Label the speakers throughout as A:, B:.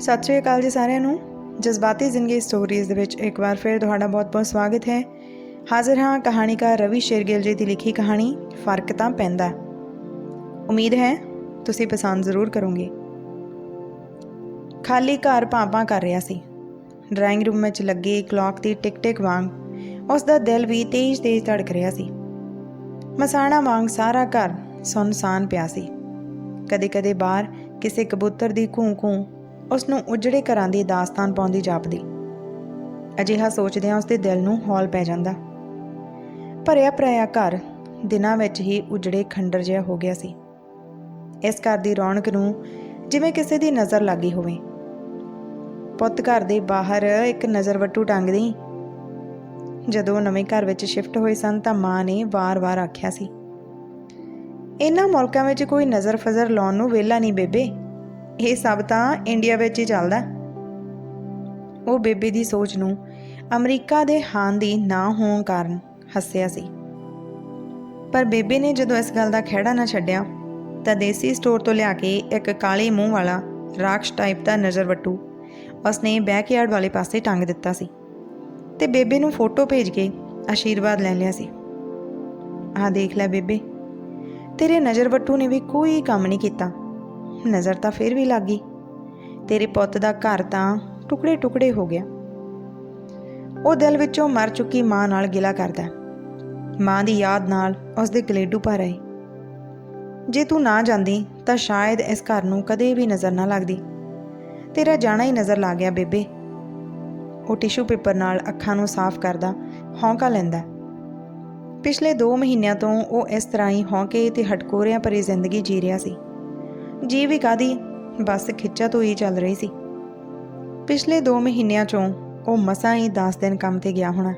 A: ਸਤਿ ਸ਼੍ਰੀ ਅਕਾਲ ਜੀ ਸਾਰਿਆਂ ਨੂੰ। ਜਜ਼ਬਾਤੀ ਜ਼ਿੰਦਗੀ ਸਟੋਰੀਜ਼ ਦੇ ਵਿੱਚ ਇੱਕ ਵਾਰ ਫਿਰ ਤੁਹਾਡਾ ਬਹੁਤ-ਬਹੁਤ ਸਵਾਗਤ ਹੈ। ਹਾਜ਼ਰ ਹਾਂ ਕਹਾਣੀਕਾਰ ਰਵੀ ਸ਼ੇਰਗਿੱਲ ਜੀ ਦੀ ਲਿਖੀ ਕਹਾਣੀ, ਫ਼ਰਕ ਤਾਂ ਪੈਂਦਾ। ਉਮੀਦ ਹੈ ਤੁਸੀਂ ਪਸੰਦ ਜ਼ਰੂਰ ਕਰੋਗੇ। ਖਾਲੀ ਘਰ ਭਾਂਪਾਂ ਕਰ ਰਿਹਾ ਸੀ। ਡਰਾਇੰਗ ਰੂਮ ਵਿੱਚ ਲੱਗੀ ਕਲੌਕ ਦੀ ਟਿਕ-ਟਿਕ ਵਾਂਗ, ਉਸ ਦਾ ਦਿਲ ਵੀ ਤੇਜ਼-ਤੇਜ਼ ਧੜਕ ਰਿਹਾ ਸੀ। ਮਸਾਣਾ ਵਾਂਗ ਸਾਰਾ ਘਰ ਸੁੰਨਸਾਨ ਪਿਆ ਸੀ। ਕਦੇ-ਕਦੇ ਬਾਹਰ ਕਿਸੇ ਕਬੂਤਰ ਦੀ ਕੂੰ-ਕੂੰ ਉਸ ਨੂੰ ਉਜੜੇ ਘਰਾਂ ਦੀ ਦਾਸਤਾਨ ਪਾਉਂਦੀ ਜਾਪਦੀ। ਅਜਿਹਾ ਸੋਚਦਿਆਂ ਉਸ ਦੇ ਦਿਲ ਨੂੰ ਹੌਲ ਪੈ ਜਾਂਦਾ। ਭਰਿਆ ਭਰਿਆ ਘਰ ਦਿਨਾਂ ਵਿੱਚ ਹੀ ਉਜੜੇ ਖੰਡਰ ਜਿਹਾ ਹੋ ਗਿਆ ਸੀ। ਇਸ ਘਰ ਦੀ ਰੌਣਕ ਨੂੰ ਜਿਵੇਂ ਕਿਸੇ ਦੀ ਨਜ਼ਰ ਲੱਗੀ ਹੋਵੇ। ਪੁੱਤ ਘਰ ਦੇ ਬਾਹਰ ਇੱਕ ਨਜ਼ਰ ਵੱਟੂ ਟੰਗਦੀ ਜਦੋਂ ਨਵੇਂ ਘਰ ਵਿੱਚ ਸ਼ਿਫਟ ਹੋਏ ਸਨ ਤਾਂ ਮਾਂ ਨੇ ਵਾਰ-ਵਾਰ ਆਖਿਆ ਸੀ, ਇਹਨਾਂ ਮੁਲਕਾਂ ਵਿੱਚ ਕੋਈ ਨਜ਼ਰ ਫਜ਼ਰ ਲਾਉਣ ਨੂੰ ਵਿਹਲਾ ਨਹੀਂ ਬੇਬੇ। ਇਹ ਸਭ ਤਾਂ ਇੰਡੀਆ ਵਿੱਚ ਹੀ ਚੱਲਦਾ ਉਹ ਬੇਬੇ ਦੀ ਸੋਚ ਨੂੰ ਅਮਰੀਕਾ ਦੇ ਹਾਂ ਦੀ ਨਾ ਹੋਣ ਕਾਰਨ ਹੱਸਿਆ ਸੀ। ਪਰ ਬੇਬੇ ਨੇ ਜਦੋਂ ਇਸ ਗੱਲ ਦਾ ਖਹਿੜਾ ਨਾ ਛੱਡਿਆ, ਤਾਂ ਦੇਸੀ ਸਟੋਰ ਤੋਂ ਲਿਆ ਕੇ ਇੱਕ ਕਾਲੇ ਮੂੰਹ ਵਾਲਾ ਰਾਖਸ਼ ਟਾਈਪ ਦਾ ਨਜ਼ਰਵੱਟੂ ਉਸਨੇ ਬੈਕਯਾਰਡ ਵਾਲੇ ਪਾਸੇ ਟੰਗ ਦਿੱਤਾ ਸੀ ਤੇ ਬੇਬੇ ਨੂੰ ਫੋਟੋ ਭੇਜ ਕੇ ਆਸ਼ੀਰਵਾਦ ਲੈ ਲਿਆ ਸੀ। ਆਹ ਦੇਖ ਲੈ ਬੇਬੇ, ਤੇਰੇ ਨਜ਼ਰਵੱਟੂ ਨੇ ਵੀ ਕੋਈ ਕੰਮ ਨਹੀਂ ਕੀਤਾ। ਨਜ਼ਰ ਤਾਂ ਫਿਰ ਵੀ ਲੱਗ ਗਈ। ਤੇਰੇ ਪੁੱਤ ਦਾ ਘਰ ਤਾਂ ਟੁਕੜੇ ਟੁਕੜੇ ਹੋ ਗਿਆ। ਉਹ ਦਿਲ ਵਿੱਚੋਂ ਮਰ ਚੁੱਕੀ ਮਾਂ ਨਾਲ ਗਿਲਾ ਕਰਦਾ ਮਾਂ ਦੀ ਯਾਦ ਨਾਲ ਉਸ ਦੇ ਗਲੇਡੂ ਭਰ ਆਏ। ਜੇ ਤੂੰ ਨਾ ਜਾਂਦੀ ਤਾਂ ਸ਼ਾਇਦ ਇਸ ਘਰ ਨੂੰ ਕਦੇ ਵੀ ਨਜ਼ਰ ਨਾ ਲੱਗਦੀ। ਤੇਰਾ ਜਾਣਾ ਹੀ ਨਜ਼ਰ ਲੱਗ ਗਿਆ ਬੇਬੇ। ਉਹ ਟਿਸ਼ੂ ਪੇਪਰ ਨਾਲ ਅੱਖਾਂ ਨੂੰ ਸਾਫ਼ ਕਰਦਾ ਹੌਂਕਾ ਲੈਂਦਾ ਪਿਛਲੇ 2 ਮਹੀਨਿਆਂ ਤੋਂ ਉਹ ਇਸ ਤਰ੍ਹਾਂ ਹੀ ਹੌਂਕੇ ਤੇ ਹਟਕੋਰਿਆਂ ਭਰੀ ਜ਼ਿੰਦਗੀ ਜੀ ਰਿਹਾ ਸੀ। ਜੀ ਵੀ ਕਾਦੀ ਬਸ ਖਿੱਚਾ ਤੋਂ ਹੀ ਚੱਲ ਰਹੀ ਸੀ। ਪਿਛਲੇ 2 ਮਹੀਨਿਆਂ ਚੋਂ ਉਹ ਮਸਾਂ ਹੀ 10 ਦਿਨ ਕੰਮ ਤੇ ਗਿਆ ਹੋਣਾ।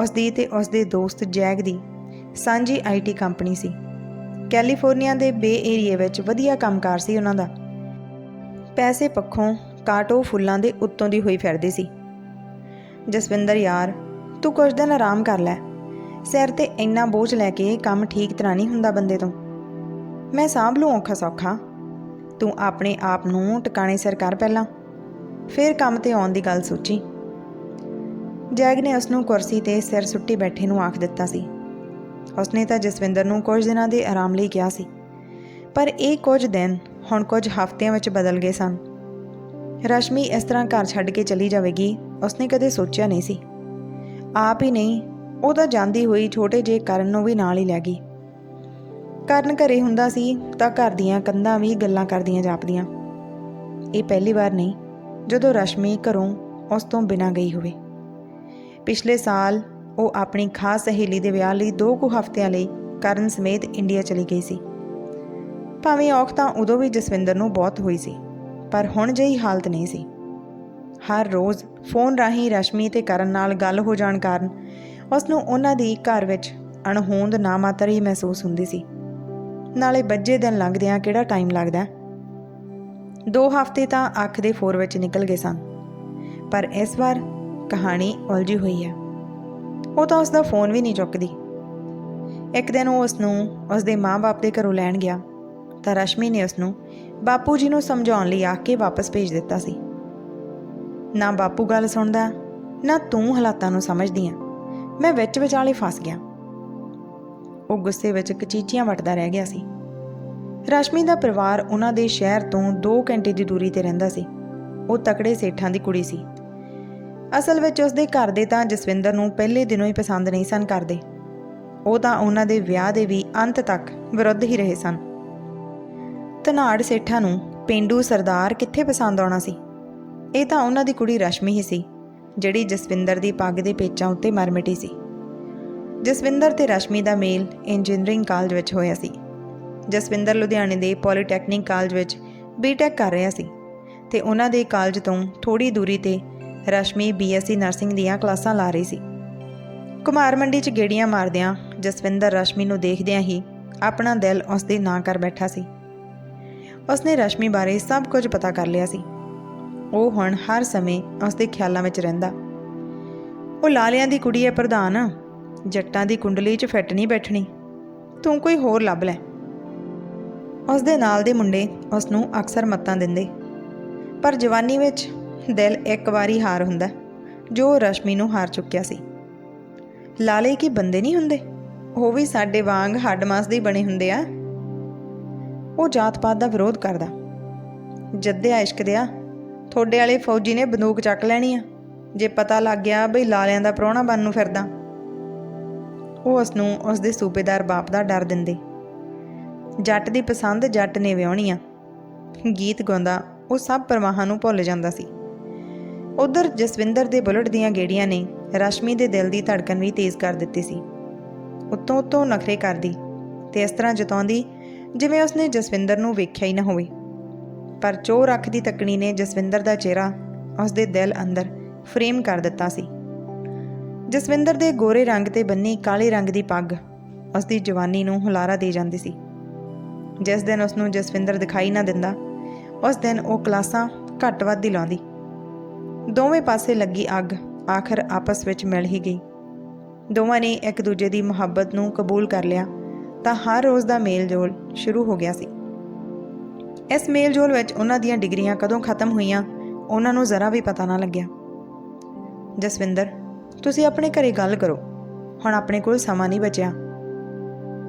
A: ਉਸ ਦੀ ਤੇ ਉਸ ਦੇ ਦੋਸਤ ਜੈਗ ਦੀ ਸਾਂਝੀ ਆਈਟੀ ਕੰਪਨੀ ਸੀ। ਕੈਲੀਫੋਰਨੀਆ ਦੇ ਬੇ ਏਰੀਏ ਵਿੱਚ ਵਧੀਆ ਕੰਮਕਾਰ ਸੀ ਉਹਨਾਂ ਦਾ। ਪੈਸੇ ਪੱਖੋਂ ਕਾਟੋ ਫੁੱਲਾਂ ਦੇ ਉੱਤੋਂ ਦੀ ਹੋਈ ਫਿਰਦੀ ਸੀ। ਜਸਵਿੰਦਰ ਯਾਰ, ਤੂੰ ਕੁਝ ਦਿਨ ਆਰਾਮ ਕਰ ਲੈ। ਸਿਰ ਤੇ ਇੰਨਾ ਬੋਝ ਲੈ ਕੇ ਕੰਮ ਠੀਕ ਤਰ੍ਹਾਂ ਨਹੀਂ ਹੁੰਦਾ ਬੰਦੇ ਤੋਂ। ਮੈਂ ਸਾਂਭ ਲੂੰ ਔਖਾ ਸੌਖਾ। ਤੂੰ ਆਪਣੇ ਆਪ ਨੂੰ ਟਿਕਾਣੇ ਸਿਰ ਕਰ ਪਹਿਲਾਂ। ਫਿਰ ਕੰਮ ਤੇ ਆਉਣ ਦੀ ਗੱਲ ਸੋਚੀ। ਜੈਗ ਨੇ ਉਸ ਨੂੰ ਕੁਰਸੀ ਤੇ ਸਿਰ ਸੁੱਟੀ ਬੈਠੇ ਨੂੰ ਆਖ ਦਿੱਤਾ ਸੀ। ਉਸਨੇ ਤਾਂ ਜਸਵਿੰਦਰ ਨੂੰ ਕੁਝ ਦਿਨਾਂ ਦੇ ਆਰਾਮ ਲਈ ਕਿਹਾ ਸੀ। ਪਰ ਇਹ ਕੁਝ ਦਿਨ ਹੁਣ ਕੁਝ ਹਫ਼ਤਿਆਂ ਵਿੱਚ ਬਦਲ ਗਏ ਸਨ। ਰਸ਼ਮੀ ਇਸ ਤਰ੍ਹਾਂ ਘਰ ਛੱਡ ਕੇ ਚਲੀ ਜਾਵੇਗੀ, ਉਸਨੇ ਕਦੇ ਸੋਚਿਆ ਨਹੀਂ ਸੀ। ਆਪ ਹੀ ਨਹੀਂ, ਉਹ ਤਾਂ ਜਾਂਦੀ ਹੋਈ ਛੋਟੇ ਜਿਹੇ ਕਰਨ ਨੂੰ ਵੀ ਨਾਲ ਹੀ ਲੈ ਗਈ। ਕਰਨ ਘਰੇ ਹੁੰਦਾ ਸੀ ਤਾਂ ਘਰ ਦੀਆਂ ਕੰਧਾਂ ਵੀ ਗੱਲਾਂ ਕਰਦੀਆਂ ਜਾਪਦੀਆਂ। ਇਹ ਪਹਿਲੀ ਵਾਰ ਨਹੀਂ, ਜਦੋਂ ਰਸ਼ਮੀ ਘਰੋਂ ਉਸ ਤੋਂ ਬਿਨਾਂ ਗਈ ਹੋਵੇ। ਪਿਛਲੇ ਸਾਲ ਉਹ ਆਪਣੀ ਖਾਸ ਸਹੇਲੀ ਦੇ ਵਿਆਹ ਲਈ 2 ਕੁ ਹਫ਼ਤਿਆਂ ਲਈ ਕਰਨ ਸਮੇਤ ਇੰਡੀਆ ਚਲੀ ਗਈ ਸੀ। ਭਾਵੇਂ ਔਖ ਤਾਂ ਉਦੋਂ ਵੀ ਜਸਵਿੰਦਰ ਨੂੰ ਬਹੁਤ ਹੋਈ ਸੀ, ਪਰ ਹੁਣ ਜਿਹੀ ਹਾਲਤ ਨਹੀਂ ਸੀ। ਹਰ ਰੋਜ਼ ਫੋਨ ਰਾਹੀਂ ਰਸ਼ਮੀ ਤੇ ਕਰਨ ਨਾਲ ਗੱਲ ਹੋ ਜਾਣ ਕਾਰਨ ਉਸ ਨੂੰ ਉਹਨਾਂ ਦੀ ਘਰ ਵਿੱਚ ਅਣਹੋਂਦ ਨਾ ਮਾਤਰ ਹੀ ਮਹਿਸੂਸ ਹੁੰਦੀ ਸੀ। ਨਾਲੇ ਬੱਜੇ ਦਿਨ ਲੰਘਦਿਆਂ ਕਿਹੜਾ ਟਾਈਮ ਲੱਗਦਾ? ਦੋ ਹਫ਼ਤੇ ਤਾਂ ਅੱਖ ਦੇ ਫੋਰ ਵਿੱਚ ਨਿਕਲ ਗਏ ਸਨ। ਪਰ ਇਸ ਵਾਰ ਕਹਾਣੀ ਉਲਝੀ ਹੋਈ ਹੈ। ਉਹ ਤਾਂ ਉਸ ਦਾ ਫੋਨ ਵੀ ਨਹੀਂ ਚੁੱਕਦੀ। ਇੱਕ ਦਿਨ ਉਹ ਉਸ ਨੂੰ ਉਸ ਦੇ ਮਾਂ-ਬਾਪ ਦੇ ਘਰੋਂ ਲੈਣ ਗਿਆ। ਤਾਂ ਰਸ਼ਮੀ ਨੇ ਉਸ ਨੂੰ ਬਾਪੂ ਜੀ ਨੂੰ ਸਮਝਾਉਣ ਲਈ ਆਖ ਕੇ ਵਾਪਸ ਭੇਜ ਦਿੱਤਾ ਸੀ। ਨਾ ਬਾਪੂ ਗੱਲ ਸੁਣਦਾ, ਨਾ ਤੂੰ ਹਾਲਾਤਾਂ ਨੂੰ ਸਮਝਦੀ ਆ। ਮੈਂ ਵਿੱਚ ਵਿਚਾਲੇ ਫਸ ਗਿਆ। ਉਹ ਗੁੱਸੇ ਵਿੱਚ ਕਚੀਚੀਆਂ ਵੱਟਦਾ ਰਹਿ ਗਿਆ ਸੀ। ਰਸ਼ਮੀ ਦਾ ਪਰਿਵਾਰ ਉਹਨਾਂ ਦੇ ਸ਼ਹਿਰ ਤੋਂ 2 ਘੰਟੇ ਦੀ ਦੂਰੀ ਤੇ ਰਹਿੰਦਾ ਸੀ। ਉਹ ਤਕੜੇ ਸੇਠਾਂ ਦੀ ਕੁੜੀ ਸੀ। ਅਸਲ ਵਿੱਚ ਉਸ ਦੇ ਘਰ ਦੇ ਤਾਂ ਜਸਵਿੰਦਰ ਨੂੰ ਪਹਿਲੇ ਦਿਨੋਂ ਹੀ ਪਸੰਦ ਨਹੀਂ ਸਨ ਕਰਦੇ। ਉਹ ਤਾਂ ਉਹਨਾਂ ਦੇ ਵਿਆਹ ਦੇ ਵੀ ਅੰਤ ਤੱਕ ਵਿਰੁੱਧ ਹੀ ਰਹੇ ਸਨ। ਧਨਾੜ ਸੇਠਾਂ ਨੂੰ ਪਿੰਡੂ ਸਰਦਾਰ ਕਿੱਥੇ ਪਸੰਦ ਆਉਣਾ ਸੀ? ਇਹ ਤਾਂ ਉਹਨਾਂ ਦੀ ਕੁੜੀ ਰਸ਼ਮੀ ਹੀ ਸੀ, ਜਿਹੜੀ ਜਸਵਿੰਦਰ ਦੀ ਪੱਗ ਦੇ ਪੇਚਾਂ ਉੱਤੇ ਮਰ ਮਿਟੀ ਸੀ। ਜਸਵਿੰਦਰ ਤੇ ਰਸ਼ਮੀ ਦਾ ਮੇਲ ਇੰਜੀਨੀਅਰਿੰਗ ਕਾਲਜ ਵਿੱਚ ਹੋਇਆ ਸੀ। ਜਸਵਿੰਦਰ ਲੁਧਿਆਣੇ ਦੇ ਪੋਲੀਟੈਕਨਿਕ ਕਾਲਜ ਵਿੱਚ ਬੀਟੈਕ ਕਰ ਰਿਹਾ ਸੀ ਤੇ ਉਹਨਾਂ ਦੇ ਕਾਲਜ ਤੋਂ ਥੋੜੀ ਦੂਰੀ ਤੇ ਰਸ਼ਮੀ ਬੀਐਸਸੀ ਨਰਸਿੰਗ ਦੀਆਂ ਕਲਾਸਾਂ ਲਾ ਰਹੀ ਸੀ। ਕੁਮਾਰ ਮੰਡੀ 'ਚ ਗੇੜੀਆਂ ਮਾਰਦਿਆਂ ਜਸਵਿੰਦਰ ਰਸ਼ਮੀ ਨੂੰ ਦੇਖਦਿਆਂ ਹੀ ਆਪਣਾ ਦਿਲ ਉਸ ਦੇ ਨਾਂ ਕਰ ਬੈਠਾ ਸੀ। ਉਸਨੇ ਰਸ਼ਮੀ ਬਾਰੇ ਸਭ ਕੁਝ ਪਤਾ ਕਰ ਲਿਆ ਸੀ। ਉਹ ਹੁਣ ਹਰ ਸਮੇਂ ਉਸ ਦੇ ਖਿਆਲਾਂ ਵਿੱਚ ਰਹਿੰਦਾ। ਉਹ ਲਾਲਿਆਂ ਦੀ ਕੁੜੀ ਹੈ ਪ੍ਰਧਾਨ। ਜੱਟਾਂ ਦੀ ਕੁੰਡਲੀ 'ਚ ਫਿੱਟ ਨਹੀਂ ਬੈਠਣੀ। ਤੂੰ ਕੋਈ ਹੋਰ ਲੱਭ ਲੈ। ਉਸ ਦੇ ਨਾਲ ਦੇ ਮੁੰਡੇ ਉਸ ਨੂੰ ਅਕਸਰ ਮੱਤਾਂ ਦਿੰਦੇ। ਪਰ ਜਵਾਨੀ ਵਿੱਚ ਦਿਲ ਇੱਕ ਵਾਰੀ ਹਾਰ ਹੁੰਦਾ, ਜੋ ਰਸ਼ਮੀ ਨੂੰ ਹਾਰ ਚੁੱਕਿਆ ਸੀ। ਲਾਲੇ ਕੀ ਬੰਦੇ ਨਹੀਂ ਹੁੰਦੇ? ਉਹ ਵੀ ਸਾਡੇ ਵਾਂਗ ਹੱਡ ਮਾਸ ਦੇ ਬਣੇ ਹੁੰਦੇ ਆ। ਉਹ ਜਾਤ ਪਾਤ ਦਾ ਵਿਰੋਧ ਕਰਦਾ। ਜੱਦੇ ਇਸ਼ਕ ਦਿਆ ਥੋੜੇ ਵਾਲੇ ਫੌਜੀ ਨੇ ਬੰਦੂਕ ਚੱਕ ਲੈਣੀ ਆ। ਜੇ ਪਤਾ ਲੱਗ ਗਿਆ ਬਈ ਲਾਲਿਆਂ ਦਾ ਪ੍ਰਾਹੁਣਾ ਬਣ ਨੂੰ ਫਿਰਦਾ। ਉਹ ਉਸ ਨੂੰ ਉਸ ਦੇ ਸੂਬੇਦਾਰ ਬਾਪ ਦਾ ਡਰ ਦਿੰਦੇ। ਜੱਟ ਦੀ ਪਸੰਦ ਜੱਟ ਨੇ ਵਿਆਹਣੀ ਆ ਗੀਤ ਗਾਉਂਦਾ, ਉਹ ਸਭ ਪਰਵਾਹਾਂ ਨੂੰ ਭੁੱਲ ਜਾਂਦਾ ਸੀ। ਉਧਰ ਜਸਵਿੰਦਰ ਦੇ ਬੁਲਟ ਦੀਆਂ ਗੇੜੀਆਂ ਨੇ ਰਸ਼ਮੀ ਦੇ ਦਿਲ ਦੀ ਧੜਕਨ ਵੀ ਤੇਜ਼ ਕਰ ਦਿੱਤੀ ਸੀ। ਉੱਤੋਂ ਉੱਤੋਂ ਨਖਰੇ ਕਰਦੀ ਤੇ ਇਸ ਤਰ੍ਹਾਂ ਜਤਾਉਂਦੀ, ਜਿਵੇਂ ਉਸਨੇ ਜਸਵਿੰਦਰ ਨੂੰ ਵੇਖਿਆ ਹੀ ਨਾ ਹੋਵੇ। ਪਰ ਚੋਰ ਅੱਖ ਦੀ ਤੱਕਣੀ ਨੇ ਜਸਵਿੰਦਰ ਦਾ ਚਿਹਰਾ ਉਸ ਦੇ ਦਿਲ ਅੰਦਰ ਫਰੇਮ ਕਰ ਦਿੱਤਾ ਸੀ। ਜਸਵਿੰਦਰ ਦੇ ਗੋਰੇ ਰੰਗ ਤੇ ਬੰਨੀ ਕਾਲੇ ਰੰਗ ਦੀ ਪੱਗ ਉਸ ਦੀ ਜਵਾਨੀ ਨੂੰ ਹੁਲਾਰਾ ਦੇ ਜਾਂਦੀ ਸੀ। ਜਿਸ ਦਿਨ ਉਸ ਨੂੰ ਜਸਵਿੰਦਰ ਦਿਖਾਈ ਨਾ ਦਿੰਦਾ, ਉਸ ਦਿਨ ਉਹ ਕਲਾਸਾਂ ਘੱਟ ਵੱਧ ਹੀ ਲਾਉਂਦੀ। ਦੋਵੇਂ ਪਾਸੇ ਲੱਗੀ ਅੱਗ ਆਖਰ ਆਪਸ ਵਿੱਚ ਮਿਲ ਹੀ ਗਈ। ਦੋਵਾਂ ਨੇ ਇੱਕ ਦੂਜੇ ਦੀ ਮੁਹੱਬਤ ਨੂੰ ਕਬੂਲ ਕਰ ਲਿਆ ਤਾਂ ਹਰ ਰੋਜ਼ ਦਾ ਮੇਲ-ਜੋਲ ਸ਼ੁਰੂ ਹੋ ਗਿਆ ਸੀ। ਇਸ ਮੇਲ-ਜੋਲ ਵਿੱਚ ਉਹਨਾਂ ਦੀਆਂ ਡਿਗਰੀਆਂ ਕਦੋਂ ਖਤਮ ਹੋਈਆਂ, ਉਹਨਾਂ ਨੂੰ ਜ਼ਰਾ ਵੀ ਪਤਾ ਨਾ ਲੱਗਿਆ। ਜਸਵਿੰਦਰ ਤੁਸੀਂ ਆਪਣੇ ਘਰੇ ਗੱਲ ਕਰੋ। ਹੁਣ ਆਪਣੇ ਕੋਲ ਸਮਾਂ ਨਹੀਂ ਬਚਿਆ।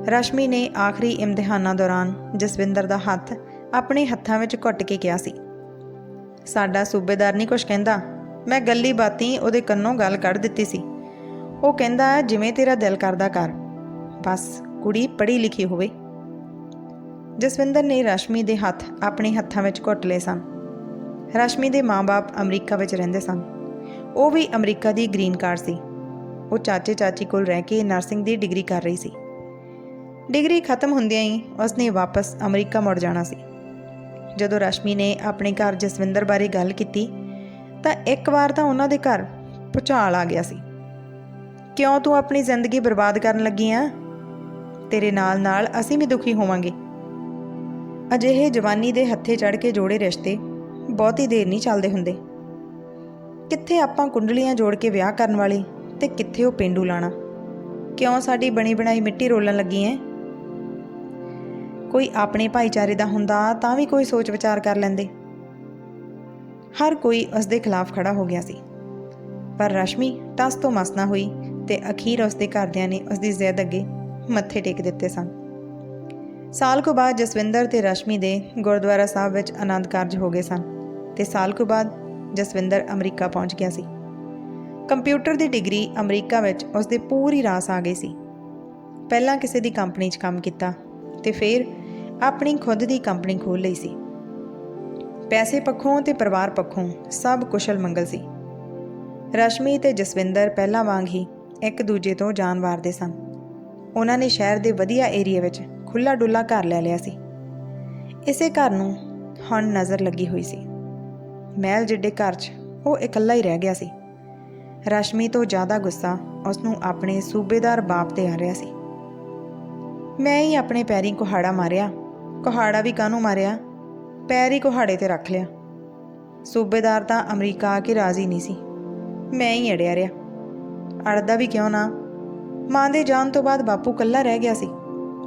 A: ਰਸ਼ਮੀ ਨੇ ਆਖਰੀ ਇਮਤਿਹਾਨਾਂ ਦੌਰਾਨ ਜਸਵਿੰਦਰ ਦਾ ਹੱਥ ਆਪਣੇ ਹੱਥਾਂ ਵਿੱਚ ਘੁੱਟ ਕੇ ਕਿਹਾ ਸੀ। ਸਾਡਾ ਸੂਬੇਦਾਰ ਨਹੀਂ ਕੁਛ ਕਹਿੰਦਾ। ਮੈਂ ਗੱਲੀ ਬਾਤੀ ਉਹਦੇ ਕੰਨੋਂ ਗੱਲ ਕੱਢ ਦਿੱਤੀ ਸੀ। ਉਹ ਕਹਿੰਦਾ, ਜਿਵੇਂ ਤੇਰਾ ਦਿਲ ਕਰਦਾ ਕਰ। ਬਸ ਕੁੜੀ ਪੜ੍ਹੀ ਲਿਖੀ ਹੋਵੇ। ਜਸਵਿੰਦਰ ਨੇ ਰਸ਼ਮੀ ਦੇ ਹੱਥ ਆਪਣੇ ਹੱਥਾਂ ਵਿੱਚ ਘੁੱਟ ਲਏ ਸਨ। ਰਸ਼ਮੀ ਦੇ ਮਾਪੇ ਅਮਰੀਕਾ ਵਿੱਚ ਰਹਿੰਦੇ ਸਨ। ਉਹ ਵੀ ਅਮਰੀਕਾ ਦੀ ਗ੍ਰੀਨ ਕਾਰਡ ਸੀ। ਉਹ ਚਾਚੇ ਚਾਚੀ ਕੋਲ ਰਹਿ ਕੇ ਨਰਸਿੰਗ ਦੀ ਡਿਗਰੀ ਕਰ ਰਹੀ ਸੀ। ਡਿਗਰੀ ਖਤਮ ਹੁੰਦਿਆਂ ਹੀ ਉਸਨੇ ਵਾਪਸ ਅਮਰੀਕਾ ਮੁੜ ਜਾਣਾ ਸੀ। ਜਦੋਂ ਰਸ਼ਮੀ ਨੇ ਆਪਣੇ ਘਰ ਜਸਵਿੰਦਰ ਬਾਰੇ ਗੱਲ ਕੀਤੀ, ਤਾਂ ਇੱਕ ਵਾਰ ਤਾਂ ਉਹਨਾਂ ਦੇ ਘਰ ਭੁਚਾਲ ਆ ਗਿਆ ਸੀ। ਕਿਉਂ ਤੂੰ ਆਪਣੀ ਜ਼ਿੰਦਗੀ ਬਰਬਾਦ ਕਰਨ ਲੱਗੀ ਆ? ਤੇਰੇ ਨਾਲ ਨਾਲ ਅਸੀਂ ਵੀ ਦੁਖੀ ਹੋਵਾਂਗੇ। ਅਜਿਹੇ ਜਵਾਨੀ ਦੇ ਹੱਥੇ ਚੜ ਕੇ ਜੋੜੇ ਰਿਸ਼ਤੇ ਬਹੁਤੀ ਦੇਰ ਨਹੀਂ ਚੱਲਦੇ ਹੁੰਦੇ। ਕਿੱਥੇ ਆਪਾਂ ਕੁੰਡਲੀਆਂ ਜੋੜ ਕੇ ਵਿਆਹ ਕਰਨ ਵਾਲੇ ਤੇ ਕਿੱਥੇ ਉਹ ਪਿੰਡੂ ਲਾਣਾ? ਕਿਉਂ ਸਾਡੀ ਬਣੀ ਬਣਾਈ ਮਿੱਟੀ ਰੋਲਣ ਲੱਗੀ ਐ? ਕੋਈ ਆਪਣੇ ਭਾਈਚਾਰੇ ਦਾ ਹੁੰਦਾ ਤਾਂ ਵੀ ਕੋਈ ਸੋਚ ਵਿਚਾਰ ਕਰ ਲੈਂਦੇ। ਹਰ ਕੋਈ ਉਸ ਦੇ ਖਿਲਾਫ ਖੜਾ ਹੋ ਗਿਆ ਸੀ। ਪਰ ਰਸ਼ਮੀ ਟਸ ਤੋਂ ਮਸ ਨਾ ਹੋਈ ਤੇ ਅਖੀਰ ਉਸ ਦੇ ਘਰਦਿਆਂ ਨੇ ਉਸ ਦੀ ਜ਼ਿੱਦ ਅੱਗੇ ਮੱਥੇ ਟੇਕ ਦਿੱਤੇ ਸਨ। ਸਾਲ ਕੁ ਬਾਅਦ ਜਸਵਿੰਦਰ ਤੇ ਰਸ਼ਮੀ ਦੇ ਗੁਰਦੁਆਰਾ ਸਾਹਿਬ ਵਿੱਚ ਆਨੰਦ ਕਾਰਜ ਹੋ ਗਏ ਸਨ ਤੇ ਸਾਲ ਕੁ ਬਾਅਦ ਜਸਵਿੰਦਰ ਅਮਰੀਕਾ ਪਹੁੰਚ ਗਿਆ ਸੀ। ਕੰਪਿਊਟਰ ਦੀ ਡਿਗਰੀ ਅਮਰੀਕਾ ਵਿੱਚ ਉਸਦੇ ਪੂਰੀ ਰਾਸ ਆ ਗਈ ਸੀ। ਪਹਿਲਾਂ ਕਿਸੇ ਦੀ ਕੰਪਨੀ 'ਚ ਕੰਮ ਕੀਤਾ ਤੇ ਫਿਰ ਆਪਣੀ ਖੁਦ ਦੀ ਕੰਪਨੀ ਖੋਲ੍ਹ ਲਈ ਸੀ। ਪੈਸੇ ਪੱਖੋਂ ਤੇ ਪਰਿਵਾਰ ਪੱਖੋਂ ਸਭ ਕੁਸ਼ਲ ਮੰਗਲ ਸੀ। ਰਸ਼ਮੀ ਤੇ ਜਸਵਿੰਦਰ ਪਹਿਲਾਂ ਵਾਂਗ ਹੀ ਇੱਕ ਦੂਜੇ ਤੋਂ ਜਾਨ ਵਾਰਦੇ ਸਨ। ਉਹਨਾਂ ਨੇ ਸ਼ਹਿਰ ਦੇ ਵਧੀਆ ਏਰੀਆ ਵਿੱਚ ਖੁੱਲਾ ਡੁੱਲਾ ਘਰ ਲੈ ਲਿਆ ਸੀ। ਇਸੇ ਘਰ ਨੂੰ ਹੁਣ ਨਜ਼ਰ ਲੱਗੀ ਹੋਈ ਸੀ। ਮਹਿਲ ਜਿੱਡੇ ਘਰ 'ਚ, ਉਹ ਇਕੱਲਾ ਹੀ ਰਹਿ ਗਿਆ ਸੀ। ਰਸ਼ਮੀ ਤੋਂ ਜ਼ਿਆਦਾ ਗੁੱਸਾ ਉਸ ਨੂੰ ਆਪਣੇ ਸੂਬੇਦਾਰ ਬਾਪ ਤੇ ਆ ਰਿਹਾ ਸੀ। ਮੈਂ ਹੀ ਆਪਣੇ ਪੈਰੀ ਕੁਹਾੜਾ ਮਾਰਿਆ। ਕੁਹਾੜਾ ਵੀ ਕਾਹਨੂੰ ਮਾਰਿਆ? ਪੈਰ ਹੀ ਕੁਹਾੜੇ ਤੇ ਰੱਖ ਲਿਆ। ਸੂਬੇਦਾਰ ਤਾਂ ਅਮਰੀਕਾ ਆ ਕੇ ਰਾਜ਼ੀ ਨਹੀਂ ਸੀ। ਮੈਂ ਹੀ ਅੜਿਆ ਰਿਹਾ। ਅੜਦਾ ਵੀ ਕਿਉਂ ਨਾ? ਮਾਂ ਦੇ ਜਾਣ ਤੋਂ ਬਾਅਦ ਬਾਪੂ ਇਕੱਲਾ ਰਹਿ ਗਿਆ ਸੀ।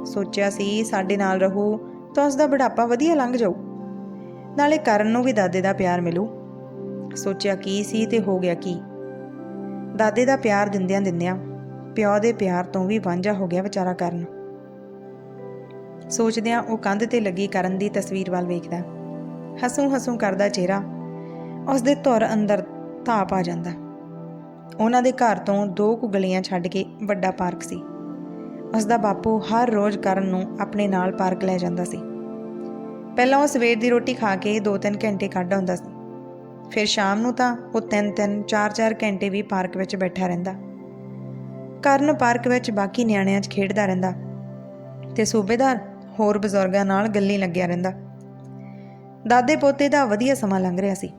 A: ਸੋਚਿਆ ਸੀ ਸਾਡੇ ਨਾਲ ਰਹੂ ਤਾਂ ਉਸ ਦਾ ਬੁਢਾਪਾ ਵਧੀਆ ਲੰਘ ਜਾਊ। ਨਾਲੇ ਕਰਨ ਨੂੰ ਵੀ ਦਾਦੇ ਦਾ ਪਿਆਰ ਮਿਲੂ। ਸੋਚਿਆ ਕੀ ਸੀ ਤੇ ਹੋ ਗਿਆ ਕੀ। ਦਾਦੇ ਦਾ ਪਿਆਰ ਦਿੰਦਿਆਂ ਦਿੰਦਿਆਂ ਪਿਓ ਦੇ ਪਿਆਰ ਤੋਂ ਵੀ ਵਾਂਝਾ ਹੋ ਗਿਆ ਵਿਚਾਰਾ ਕਰਨ। ਸੋਚਦਿਆਂ ਉਹ ਕੰਧ ਤੇ ਲੱਗੀ ਕਰਨ ਦੀ ਤਸਵੀਰ ਵੱਲ ਵੇਖਦਾ। ਹਸੂ ਹਸੂ ਕਰਦਾ ਚਿਹਰਾ ਉਸ ਦੇ ਧੁਰ ਅੰਦਰ ਧਾਪ ਆ ਜਾਂਦਾ। ਉਹਨਾਂ ਦੇ ਘਰ ਤੋਂ ਦੋ ਕੁ ਗਲੀਆਂ ਛੱਡ ਕੇ ਵੱਡਾ ਪਾਰਕ ਸੀ। ਉਸ ਦਾ ਬਾਪੂ ਹਰ ਰੋਜ਼ ਕਰਨ ਨੂੰ ਆਪਣੇ ਨਾਲ ਪਾਰਕ ਲੈ ਜਾਂਦਾ ਸੀ। ਪਹਿਲਾਂ ਉਹ ਸਵੇਰ ਦੀ ਰੋਟੀ ਖਾ ਕੇ 2-3 ਘੰਟੇ ਕੱਢ ਆਉਂਦਾ ਸੀ। ਫਿਰ ਸ਼ਾਮ ਨੂੰ ਤਾਂ ਉਹ 3-3 4-4 ਘੰਟੇ ਵੀ ਪਾਰਕ ਵਿੱਚ ਬੈਠਾ ਰਹਿੰਦਾ। ਕਰਨ ਪਾਰਕ ਵਿੱਚ ਬਾਕੀ ਨਿਆਣਿਆਂ 'ਚ ਖੇਡਦਾ ਰਹਿੰਦਾ ਤੇ ਸੂਬੇਦਾਰ ਹੋਰ ਬਜ਼ੁਰਗਾਂ ਨਾਲ ਗੱਲਾਂ ਲੱਗਿਆ ਰਹਿੰਦਾ। ਦਾਦੇ ਪੋਤੇ ਦਾ ਵਧੀਆ ਸਮਾਂ ਲੰਘ ਰਿਹਾ ਸੀ।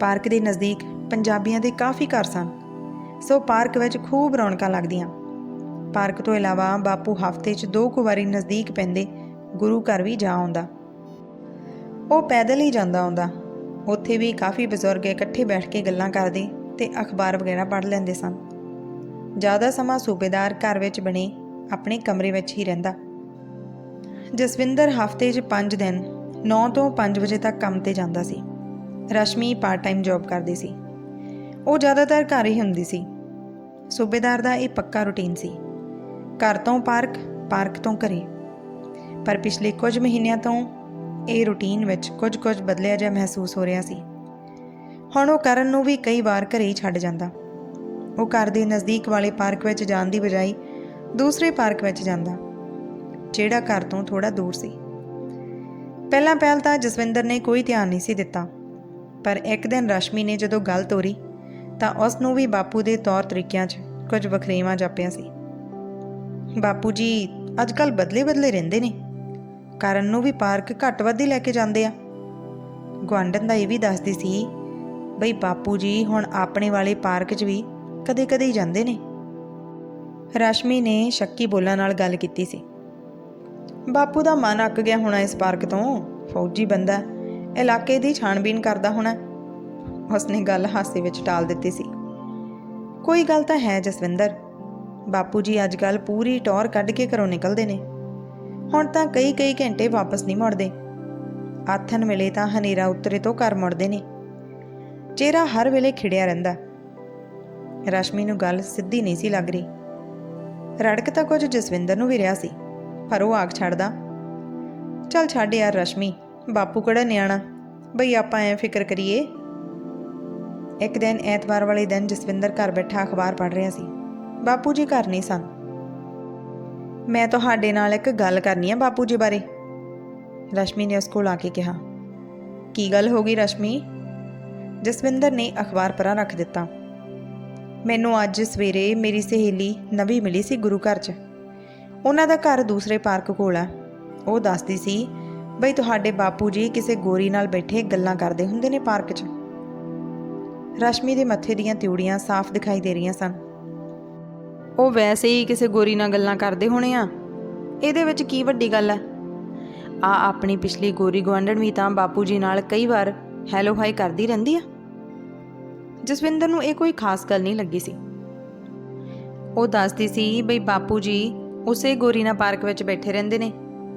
A: ਪਾਰਕ ਦੇ ਨਜ਼ਦੀਕ ਪੰਜਾਬੀਆਂ ਦੇ ਕਾਫੀ ਘਰ ਸਨ, ਸੋ ਪਾਰਕ ਵਿੱਚ ਖੂਬ ਰੌਣਕਾਂ ਲੱਗਦੀਆਂ। ਪਾਰਕ ਤੋਂ ਇਲਾਵਾ ਬਾਪੂ ਹਫ਼ਤੇ 'ਚ ਦੋ ਕੁ ਵਾਰੀ ਨਜ਼ਦੀਕ ਪੈਂਦੇ ਗੁਰੂ ਘਰ ਵੀ ਜਾ ਆਉਂਦਾ। ਉਹ ਪੈਦਲ ਹੀ ਜਾਂਦਾ ਆਉਂਦਾ। ਉੱਥੇ ਵੀ ਕਾਫੀ ਬਜ਼ੁਰਗ ਇਕੱਠੇ ਬੈਠ ਕੇ ਗੱਲਾਂ ਕਰਦੇ ਤੇ ਅਖਬਾਰ ਵਗੈਰਾ ਪੜ੍ਹ ਲੈਂਦੇ ਸਨ। ਜ਼ਿਆਦਾ ਸਮਾਂ ਸੂਬੇਦਾਰ ਘਰ ਵਿੱਚ ਬਣੇ, ਆਪਣੇ ਕਮਰੇ ਵਿੱਚ ਹੀ ਰਹਿੰਦਾ। ਜਸਵਿੰਦਰ ਹਫ਼ਤੇ 'ਚ 5 ਦਿਨ 9 ਤੋਂ 5 ਵਜੇ ਤੱਕ ਕੰਮ ਤੇ ਜਾਂਦਾ ਸੀ। ਰਸ਼ਮੀ ਪਾਰਟ ਟਾਈਮ ਜੌਬ ਕਰਦੀ ਸੀ। ਉਹ ਜ਼ਿਆਦਾਤਰ ਘਰ ਹੀ ਹੁੰਦੀ ਸੀ। ਸੂਬੇਦਾਰ ਦਾ ਇਹ ਪੱਕਾ ਰੁਟੀਨ ਸੀ। ਘਰ ਤੋਂ ਪਾਰਕ ਪਾਰਕ ਤੋਂ ਘਰੇ। ਪਰ ਪਿਛਲੇ ਕੁਝ ਮਹੀਨਿਆਂ ਤੋਂ ਇਹ ਰੁਟੀਨ ਵਿੱਚ ਕੁਝ ਕੁਝ ਬਦਲਿਆ ਜਿਹਾ ਮਹਿਸੂਸ ਹੋ ਰਿਹਾ ਸੀ। ਹੁਣ ਉਹ ਕਰਨ ਨੂੰ ਵੀ ਕਈ ਵਾਰ ਘਰੇ ਹੀ ਛੱਡ ਜਾਂਦਾ। ਉਹ ਘਰ ਦੇ ਨਜ਼ਦੀਕ ਵਾਲੇ ਪਾਰਕ ਵਿੱਚ ਜਾਣ ਦੀ ਬਜਾਏ ਦੂਸਰੇ ਪਾਰਕ ਵਿੱਚ ਜਾਂਦਾ, ਜਿਹੜਾ ਘਰ ਤੋਂ ਥੋੜਾ ਦੂਰ ਸੀ। ਪਹਿਲਾਂ ਪਹਿਲ ਤਾਂ ਜਸਵਿੰਦਰ ਨੇ ਕੋਈ ਧਿਆਨ ਨਹੀਂ ਸੀ ਦਿੱਤਾ, ਪਰ ਇੱਕ ਦਿਨ ਰਸ਼ਮੀ ਨੇ ਜਦੋਂ ਗੱਲ ਤੋਰੀ, ਤਾਂ ਉਸ ਨੂੰ ਵੀ ਬਾਪੂ ਦੇ ਤੌਰ ਤਰੀਕਿਆਂ 'ਚ ਕੁਝ ਵਖਰੇਵਾਂ ਜਾਪਿਆ ਸੀ। ਬਾਪੂ ਜੀ ਅੱਜਕੱਲ ਬਦਲੇ-ਬਦਲੇ ਰਹਿੰਦੇ ਨੇ। ਕਰਨ ਨੂੰ ਵੀ ਪਾਰਕ ਘੱਟ ਵੱਧ ਹੀ ਲੈ ਕੇ ਜਾਂਦੇ ਆ। ਗੁਆਂਢਣ ਦਾ ਇਹ ਵੀ ਦੱਸਦੀ ਸੀ, ਬਈ ਬਾਪੂ ਜੀ ਹੁਣ ਆਪਣੇ ਵਾਲੇ ਪਾਰਕ 'ਚ ਵੀ ਕਦੇ-ਕਦੇ ਹੀ ਜਾਂਦੇ ਨੇ। ਰਸ਼ਮੀ ਨੇ ਸ਼ੱਕੀ ਬੋਲਾਂ ਨਾਲ ਗੱਲ ਕੀਤੀ ਸੀ। ਬਾਪੂ ਦਾ ਮਨ ਅੱਕ ਗਿਆ ਹੋਣਾ ਇਸ ਪਾਰਕ ਤੋਂ, ਫੌਜੀ ਬੰਦਾ ਇਲਾਕੇ ਦੀ ਛਾਣਬੀਨ ਕਰਦਾ ਹੋਣਾ। ਉਸਨੇ ਗੱਲ ਹਾਸੇ ਵਿੱਚ ਟਾਲ ਦਿੱਤੀ ਸੀ। ਕੋਈ ਗੱਲ ਤਾਂ ਹੈ ਜਸਵਿੰਦਰ, ਬਾਪੂ ਜੀ ਅੱਜ ਕੱਲ ਪੂਰੀ ਟੌਰ ਕੱਢ ਕੇ ਘਰੋਂ ਨਿਕਲਦੇ ਨੇ। ਹੁਣ ਤਾਂ ਕਈ ਕਈ ਘੰਟੇ ਵਾਪਸ ਨਹੀਂ ਮੁੜਦੇ। ਆਥਨ ਵੇਲੇ ਤਾਂ ਹਨੇਰਾ ਉਤਰੇ ਤੋਂ ਘਰ ਮੁੜਦੇ ਨੇ। ਚਿਹਰਾ ਹਰ ਵੇਲੇ ਖਿੜਿਆ ਰਹਿੰਦਾ। ਰਸ਼ਮੀ ਨੂੰ ਗੱਲ ਸਿੱਧੀ ਨਹੀਂ ਸੀ ਲੱਗ ਰਹੀ। ਰੜਕ ਤਾਂ ਕੁਝ ਜਸਵਿੰਦਰ ਨੂੰ ਵੀ ਰਿਹਾ ਸੀ, ਪਰ ਉਹ ਆਗ ਛੱਡਦਾ। ਚੱਲ ਛੱਡ ਯਾਰ ਰਸ਼ਮੀ, ਬਾਪੂ ਕਿਹੜਾ ਨਿਆਣਾ? ਬਈ ਆਪਾਂ ਐ ਫਿਕਰ ਕਰੀਏ। ਇੱਕ ਦਿਨ ਐਤਵਾਰ ਵਾਲੇ ਦਿਨ ਜਸਵਿੰਦਰ ਘਰ ਬੈਠਾ ਅਖਬਾਰ ਪੜ੍ਹ ਰਿਹਾ ਸੀ। ਬਾਪੂ ਜੀ ਘਰ ਨਹੀਂ ਸਨ। ਮੈਂ ਤੁਹਾਡੇ ਨਾਲ ਇੱਕ ਗੱਲ ਕਰਨੀ ਹੈ ਬਾਪੂ ਜੀ ਬਾਰੇ। ਰਸ਼ਮੀ ਨੇ ਉਸ ਕੋਲ ਆ ਕੇ ਕਿਹਾ, ਕੀ ਗੱਲ ਹੋ ਗਈ ਰਸ਼ਮੀ? ਜਸਵਿੰਦਰ ਨੇ ਅਖਬਾਰ ਪਰਾਂ ਰੱਖ ਦਿੱਤਾ। ਮੈਨੂੰ ਅੱਜ ਸਵੇਰੇ ਮੇਰੀ ਸਹੇਲੀ ਨਵੀਂ ਮਿਲੀ ਸੀ ਗੁਰੂ ਘਰ 'ਚ। ਉਹਨਾਂ ਦਾ ਘਰ ਦੂਸਰੇ ਪਾਰਕ ਕੋਲ ਆ। ਉਹ ਦੱਸਦੀ ਸੀ, ਬਈ ਤੁਹਾਡੇ ਬਾਪੂ ਜੀ ਕਿਸੇ ਗੋਰੀ ਨਾਲ ਬੈਠੇ ਗੱਲਾਂ ਕਰਦੇ ਹੁੰਦੇ ਨੇ ਪਾਰਕ 'ਚ। ਰਸ਼ਮੀ ਦੇ ਮੱਥੇ ਦੀਆਂ ਤਿਉੜੀਆਂ ਸਾਫ਼ ਦਿਖਾਈ ਦੇ ਰਹੀਆਂ ਸਨ। ਉਹ ਵੈਸੇ ਹੀ ਕਿਸੇ ਗੋਰੀ ਨਾਲ ਗੱਲਾਂ ਕਰਦੇ ਹੋਣੇ ਆ। ਇਹਦੇ ਵਿੱਚ ਕੀ ਵੱਡੀ ਗੱਲ ਹੈ ਆ ਆਪਣੀ ਪਿਛਲੀ ਗੋਰੀ ਗਵਾਂਢਣ ਵੀ ਤਾਂ ਬਾਪੂ ਜੀ ਨਾਲ ਕਈ ਵਾਰ ਹੈਲੋ ਹਾਈ ਕਰਦੀ ਰਹਿੰਦੀ ਆ। ਜਸਵਿੰਦਰ ਨੂੰ ਇਹ ਕੋਈ ਖਾਸ ਗੱਲ ਨਹੀਂ ਲੱਗੀ ਸੀ। ਉਹ ਦੱਸਦੀ ਸੀ ਬਈ ਬਾਪੂ ਜੀ ਉਸੇ ਗੋਰੀ ਨਾਲ ਪਾਰਕ ਵਿੱਚ ਬੈਠੇ ਰਹਿੰਦੇ ਨੇ